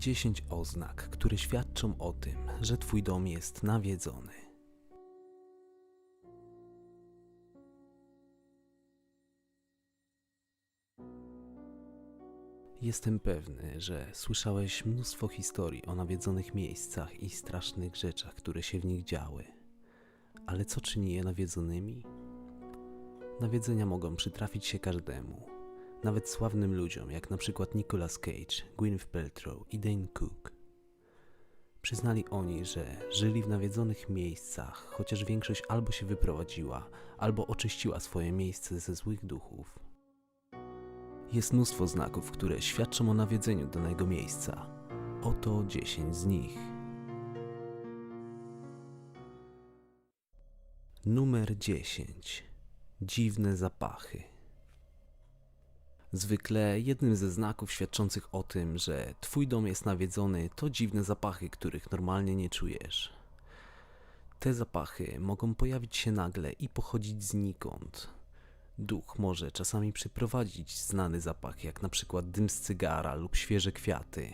10 oznak, które świadczą o tym, że Twój dom jest nawiedzony. Jestem pewny, że słyszałeś mnóstwo historii o nawiedzonych miejscach i strasznych rzeczach, które się w nich działy. Ale co czyni je nawiedzonymi? Nawiedzenia mogą przytrafić się każdemu, nawet sławnym ludziom, jak na przykład Nicolas Cage, Gwyneth Paltrow i Dane Cook. Przyznali oni, że żyli w nawiedzonych miejscach, chociaż większość albo się wyprowadziła, albo oczyściła swoje miejsce ze złych duchów. Jest mnóstwo znaków, które świadczą o nawiedzeniu danego miejsca. Oto 10 z nich. Numer 10. Dziwne zapachy. Zwykle jednym ze znaków świadczących o tym, że twój dom jest nawiedzony, to dziwne zapachy, których normalnie nie czujesz. Te zapachy mogą pojawić się nagle i pochodzić znikąd. Duch może czasami przyprowadzić znany zapach, jak na przykład dym z cygara lub świeże kwiaty.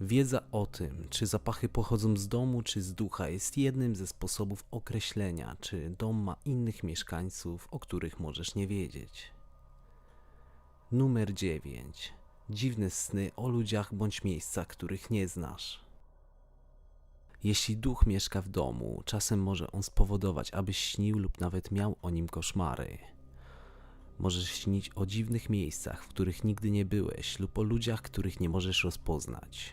Wiedza o tym, czy zapachy pochodzą z domu czy z ducha, jest jednym ze sposobów określenia, czy dom ma innych mieszkańców, o których możesz nie wiedzieć. Numer 9. Dziwne sny o ludziach bądź miejscach, których nie znasz. Jeśli duch mieszka w domu, czasem może on spowodować, abyś śnił lub nawet miał o nim koszmary. Możesz śnić o dziwnych miejscach, w których nigdy nie byłeś, lub o ludziach, których nie możesz rozpoznać.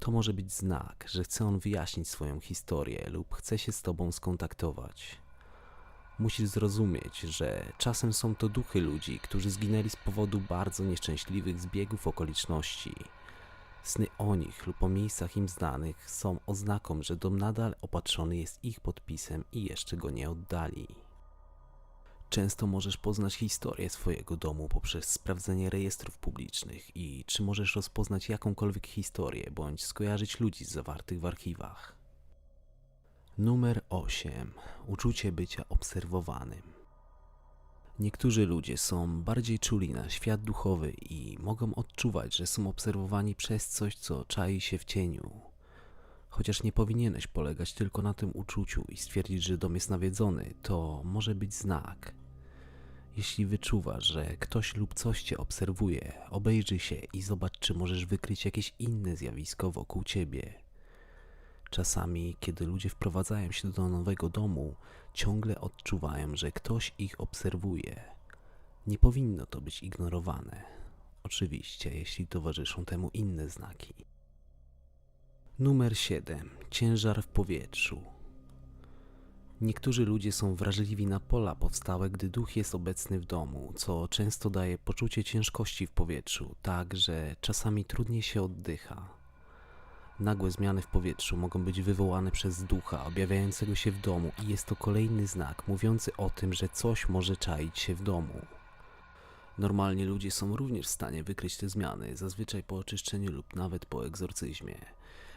To może być znak, że chce on wyjaśnić swoją historię lub chce się z tobą skontaktować. Musisz zrozumieć, że czasem są to duchy ludzi, którzy zginęli z powodu bardzo nieszczęśliwych zbiegów okoliczności. Sny o nich lub o miejscach im znanych są oznaką, że dom nadal opatrzony jest ich podpisem i jeszcze go nie oddali. Często możesz poznać historię swojego domu poprzez sprawdzenie rejestrów publicznych i czy możesz rozpoznać jakąkolwiek historię bądź skojarzyć ludzi zawartych w archiwach. Numer 8. Uczucie bycia obserwowanym. Niektórzy ludzie są bardziej czuli na świat duchowy i mogą odczuwać, że są obserwowani przez coś, co czai się w cieniu. Chociaż nie powinieneś polegać tylko na tym uczuciu i stwierdzić, że dom jest nawiedzony, to może być znak. Jeśli wyczuwasz, że ktoś lub coś cię obserwuje, obejrzyj się i zobacz, czy możesz wykryć jakieś inne zjawisko wokół ciebie. Czasami, kiedy ludzie wprowadzają się do nowego domu, ciągle odczuwają, że ktoś ich obserwuje. Nie powinno to być ignorowane. Oczywiście, jeśli towarzyszą temu inne znaki. Numer 7. Ciężar w powietrzu. Niektórzy ludzie są wrażliwi na pola powstałe, gdy duch jest obecny w domu, co często daje poczucie ciężkości w powietrzu, tak że czasami trudniej się oddycha. Nagłe zmiany w powietrzu mogą być wywołane przez ducha objawiającego się w domu i jest to kolejny znak mówiący o tym, że coś może czaić się w domu. Normalnie ludzie są również w stanie wykryć te zmiany, zazwyczaj po oczyszczeniu lub nawet po egzorcyzmie.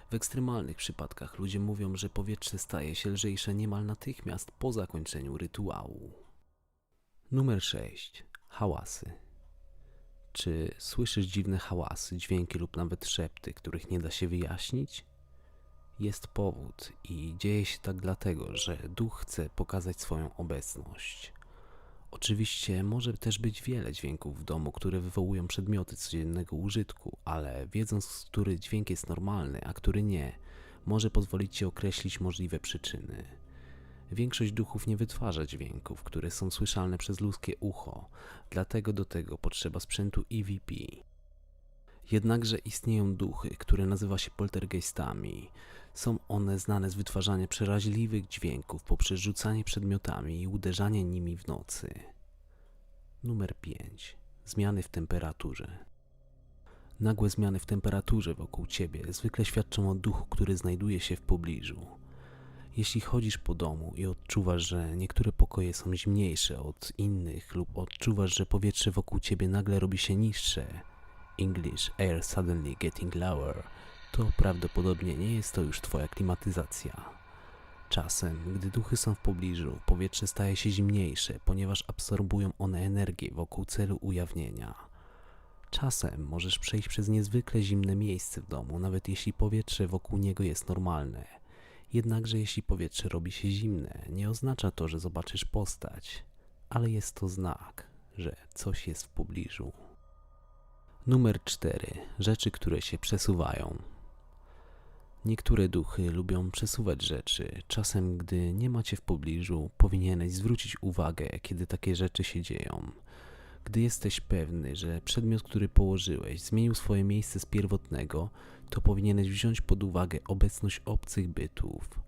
W ekstremalnych przypadkach ludzie mówią, że powietrze staje się lżejsze niemal natychmiast po zakończeniu rytuału. Numer 6. Hałasy. Czy słyszysz dziwne hałasy, dźwięki lub nawet szepty, których nie da się wyjaśnić? Jest powód i dzieje się tak dlatego, że duch chce pokazać swoją obecność. Oczywiście może też być wiele dźwięków w domu, które wywołują przedmioty codziennego użytku, ale wiedząc, który dźwięk jest normalny, a który nie, może pozwolić ci określić możliwe przyczyny. Większość duchów nie wytwarza dźwięków, które są słyszalne przez ludzkie ucho, dlatego do tego potrzeba sprzętu EVP. Jednakże istnieją duchy, które nazywa się poltergeistami. Są one znane z wytwarzania przeraźliwych dźwięków poprzez rzucanie przedmiotami i uderzanie nimi w nocy. Numer 5. Zmiany w temperaturze. Nagłe zmiany w temperaturze wokół ciebie zwykle świadczą o duchu, który znajduje się w pobliżu. Jeśli chodzisz po domu i odczuwasz, że niektóre pokoje są zimniejsze od innych lub odczuwasz, że powietrze wokół ciebie nagle robi się niższe, English air suddenly getting lower, to prawdopodobnie nie jest to już twoja klimatyzacja. Czasem, gdy duchy są w pobliżu, powietrze staje się zimniejsze, ponieważ absorbują one energię wokół celu ujawnienia. Czasem możesz przejść przez niezwykle zimne miejsce w domu, nawet jeśli powietrze wokół niego jest normalne. Jednakże jeśli powietrze robi się zimne, nie oznacza to, że zobaczysz postać, ale jest to znak, że coś jest w pobliżu. Numer 4. Rzeczy, które się przesuwają. Niektóre duchy lubią przesuwać rzeczy. Czasem, gdy nie macie w pobliżu, powinieneś zwrócić uwagę, kiedy takie rzeczy się dzieją. Gdy jesteś pewny, że przedmiot, który położyłeś, zmienił swoje miejsce z pierwotnego, to powinieneś wziąć pod uwagę obecność obcych bytów.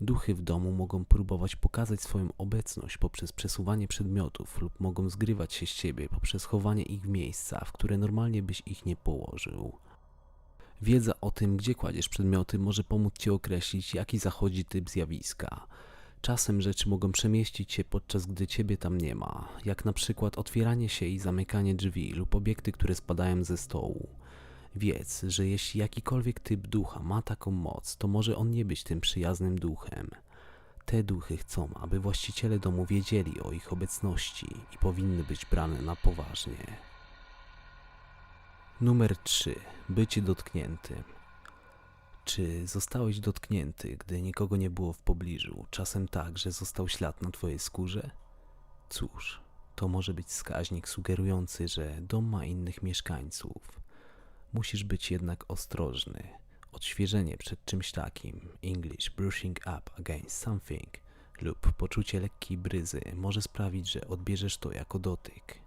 Duchy w domu mogą próbować pokazać swoją obecność poprzez przesuwanie przedmiotów lub mogą zgrywać się z ciebie poprzez chowanie ich w miejsca, w które normalnie byś ich nie położył. Wiedza o tym, gdzie kładziesz przedmioty, może pomóc ci określić, jaki zachodzi typ zjawiska. Czasem rzeczy mogą przemieścić się podczas gdy ciebie tam nie ma, jak na przykład otwieranie się i zamykanie drzwi lub obiekty, które spadają ze stołu. Wiedz, że jeśli jakikolwiek typ ducha ma taką moc, to może on nie być tym przyjaznym duchem. Te duchy chcą, aby właściciele domu wiedzieli o ich obecności i powinny być brane na poważnie. Numer 3. Bycie dotkniętym. Czy zostałeś dotknięty, gdy nikogo nie było w pobliżu, czasem tak, że został ślad na twojej skórze? Cóż, to może być wskaźnik sugerujący, że dom ma innych mieszkańców. Musisz być jednak ostrożny. Odświeżenie przed czymś takim, English brushing up against something, lub poczucie lekkiej bryzy może sprawić, że odbierzesz to jako dotyk.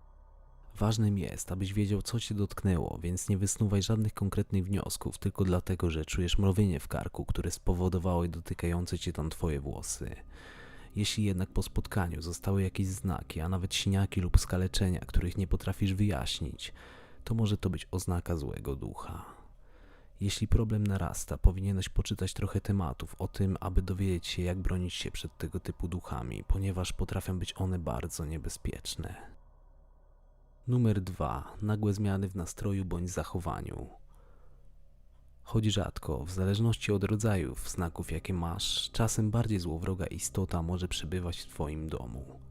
Ważnym jest, abyś wiedział, co cię dotknęło, więc nie wysnuwaj żadnych konkretnych wniosków, tylko dlatego, że czujesz mrowienie w karku, które spowodowały dotykające cię tam twoje włosy. Jeśli jednak po spotkaniu zostały jakieś znaki, a nawet siniaki lub skaleczenia, których nie potrafisz wyjaśnić, to może to być oznaka złego ducha. Jeśli problem narasta, powinieneś poczytać trochę tematów o tym, aby dowiedzieć się, jak bronić się przed tego typu duchami, ponieważ potrafią być one bardzo niebezpieczne. Numer 2. Nagłe zmiany w nastroju bądź zachowaniu. Choć rzadko, w zależności od rodzajów znaków, jakie masz, czasem bardziej złowroga istota może przebywać w Twoim domu.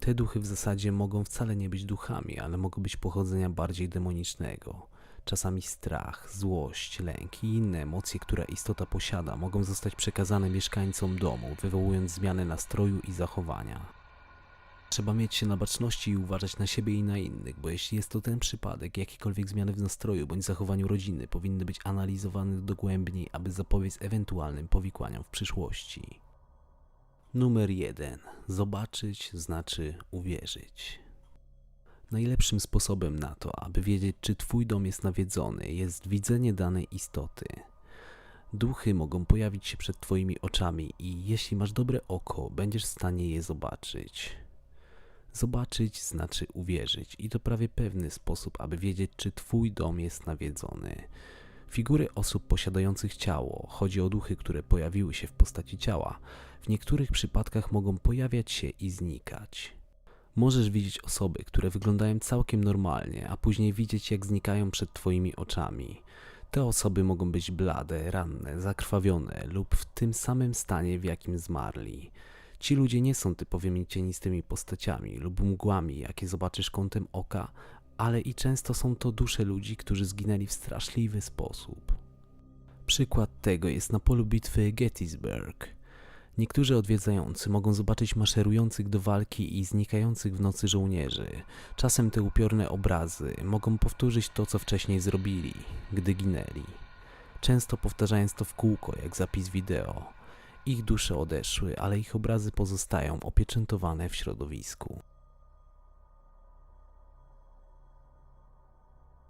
Te duchy w zasadzie mogą wcale nie być duchami, ale mogą być pochodzenia bardziej demonicznego. Czasami strach, złość, lęk i inne emocje, które istota posiada, mogą zostać przekazane mieszkańcom domu, wywołując zmiany nastroju i zachowania. Trzeba mieć się na baczności i uważać na siebie i na innych, bo jeśli jest to ten przypadek, jakiekolwiek zmiany w nastroju bądź zachowaniu rodziny powinny być analizowane dogłębniej, aby zapobiec ewentualnym powikłaniom w przyszłości. Numer 1. Zobaczyć znaczy uwierzyć. Najlepszym sposobem na to, aby wiedzieć, czy Twój dom jest nawiedzony, jest widzenie danej istoty. Duchy mogą pojawić się przed Twoimi oczami i jeśli masz dobre oko, będziesz w stanie je zobaczyć. Zobaczyć znaczy uwierzyć i to prawie pewny sposób, aby wiedzieć, czy Twój dom jest nawiedzony. Figury osób posiadających ciało, chodzi o duchy, które pojawiły się w postaci ciała, w niektórych przypadkach mogą pojawiać się i znikać. Możesz widzieć osoby, które wyglądają całkiem normalnie, a później widzieć, jak znikają przed Twoimi oczami. Te osoby mogą być blade, ranne, zakrwawione lub w tym samym stanie, w jakim zmarli. Ci ludzie nie są typowymi cienistymi postaciami lub mgłami, jakie zobaczysz kątem oka, ale i często są to dusze ludzi, którzy zginęli w straszliwy sposób. Przykład tego jest na polu bitwy Gettysburg. Niektórzy odwiedzający mogą zobaczyć maszerujących do walki i znikających w nocy żołnierzy. Czasem te upiorne obrazy mogą powtórzyć to, co wcześniej zrobili, gdy ginęli. Często powtarzając to w kółko, jak zapis wideo. Ich dusze odeszły, ale ich obrazy pozostają opieczętowane w środowisku.